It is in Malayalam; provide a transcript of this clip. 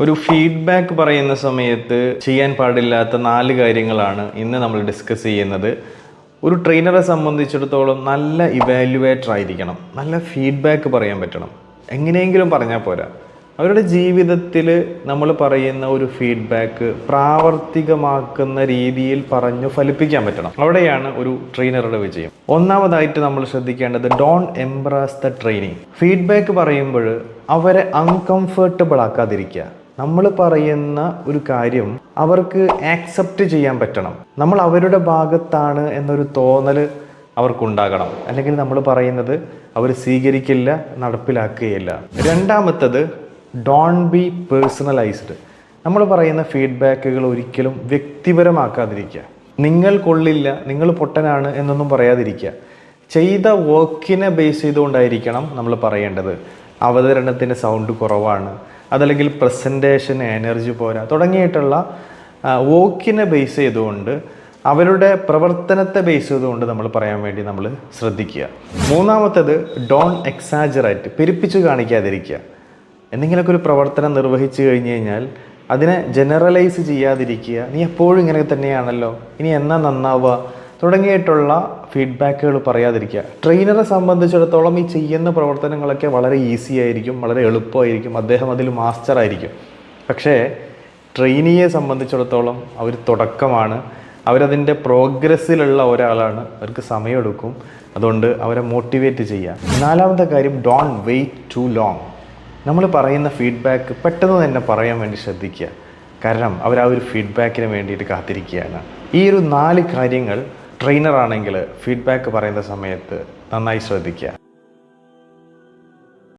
ഒരു ഫീഡ്ബാക്ക് പറയുന്ന സമയത്ത് ചെയ്യാൻ പാടില്ലാത്ത നാല് കാര്യങ്ങളാണ് ഇന്ന് നമ്മൾ ഡിസ്കസ് ചെയ്യുന്നത്. ഒരു ട്രെയിനറെ സംബന്ധിച്ചിടത്തോളം നല്ല ഇവാലുവേറ്റർ ആയിരിക്കണം. നല്ല ഫീഡ്ബാക്ക് പറയാൻ പറ്റണം. എങ്ങനെയെങ്കിലും പറഞ്ഞാൽ പോരാ. അവരുടെ ജീവിതത്തിൽ നമ്മൾ പറയുന്ന ഒരു ഫീഡ്ബാക്ക് പ്രാവർത്തികമാക്കുന്ന രീതിയിൽ പറഞ്ഞു ഫലിപ്പിക്കാൻ പറ്റണം. അവിടെയാണ് ഒരു ട്രെയിനറുടെ വിജയം. ഒന്നാമതായിട്ട് നമ്മൾ ശ്രദ്ധിക്കേണ്ടത് don't embarrass the training feedback പറയുമ്പോൾ അവരെ അൺകംഫർട്ടബിൾ ആക്കാതിരിക്കുക. നമ്മൾ പറയുന്ന ഒരു കാര്യം അവർക്ക് ആക്സെപ്റ്റ് ചെയ്യാൻ പറ്റണം. നമ്മൾ അവരുടെ ഭാഗത്താണ് എന്നൊരു തോന്നൽ അവർക്കുണ്ടാകണം. അല്ലെങ്കിൽ നമ്മൾ പറയുന്നത് അവർ സ്വീകരിക്കില്ല നടപ്പിലാക്കുകയില്ല. രണ്ടാമത്തത് ഡോൺ ബി പേഴ്സണലൈസ്ഡ് നമ്മൾ പറയുന്ന ഫീഡ്ബാക്കുകൾ ഒരിക്കലും വ്യക്തിപരമാക്കാതിരിക്കുക. നിങ്ങൾ കൊള്ളില്ല നിങ്ങൾ പൊട്ടനാണ് എന്നൊന്നും പറയാതിരിക്കുക. ചെയ്ത വർക്കിനെ ബേസ് ചെയ്തുകൊണ്ടായിരിക്കണം നമ്മൾ പറയേണ്ടത്. അവതരണത്തിന് സൗണ്ട് കുറവാണ്. അതല്ലെങ്കിൽ പ്രസന്റേഷൻ എനർജി പോരാ. തുടങ്ങിയിട്ടുള്ള വോക്കിനെ ബേസ് ചെയ്തുകൊണ്ട് അവരുടെ പ്രവർത്തനത്തെ ബേസ് ചെയ്തുകൊണ്ട് നമ്മൾ പറയാൻ വേണ്ടി നമ്മൾ ശ്രദ്ധിക്കുക. മൂന്നാമത്തേത് ഡോൺ എക്സാജറേറ്റ് പെരുപ്പിച്ച് കാണിക്കാതിരിക്കുക. എന്തെങ്കിലുമൊക്കെ ഒരു പ്രവർത്തനം നിർവഹിച്ചു കഴിഞ്ഞ് കഴിഞ്ഞാൽ അതിനെ ജനറലൈസ് ചെയ്യാതിരിക്കുക. നീ എപ്പോഴും ഇങ്ങനെ തന്നെയാണല്ലോ. ഇനി എന്നാ നന്നാവുക? തുടങ്ങിയിട്ടുള്ള ഫീഡ്ബാക്കുകൾ പറയാതിരിക്കുക. ട്രെയിനറെ സംബന്ധിച്ചിടത്തോളം ഈ ചെയ്യുന്ന പ്രവർത്തനങ്ങളൊക്കെ വളരെ ഈസി ആയിരിക്കും വളരെ എളുപ്പമായിരിക്കും. അദ്ദേഹം അതിൽ മാസ്റ്റർ ആയിരിക്കും. പക്ഷേ ട്രെയിനിയെ സംബന്ധിച്ചിടത്തോളം അവർ തുടക്കമാണ്. അവരതിന്റെ പ്രോഗ്രസ്സിലുള്ള ഒരാളാണ്. അവർക്ക് സമയമെടുക്കും. അതുകൊണ്ട് അവരെ മോട്ടിവേറ്റ് ചെയ്യുക നാലാമത്തെ കാര്യം ഡോൺ വെയിറ്റ് ടു ലോങ് നമ്മൾ പറയുന്ന ഫീഡ്ബാക്ക് പെട്ടെന്ന് തന്നെ പറയാൻ വേണ്ടി ശ്രദ്ധിക്കുക. കാരണം അവർ ആ ഒരു ഫീഡ്ബാക്കിന് വേണ്ടിയിട്ട് കാത്തിരിക്കുകയാണ്. ഈ ഒരു നാല് കാര്യങ്ങൾ ട്രെയിനർ ആണെങ്കിൽ ഫീഡ്ബാക്ക് പറയുന്ന സമയത്ത് നന്നായി ശ്രദ്ധിക്കുക.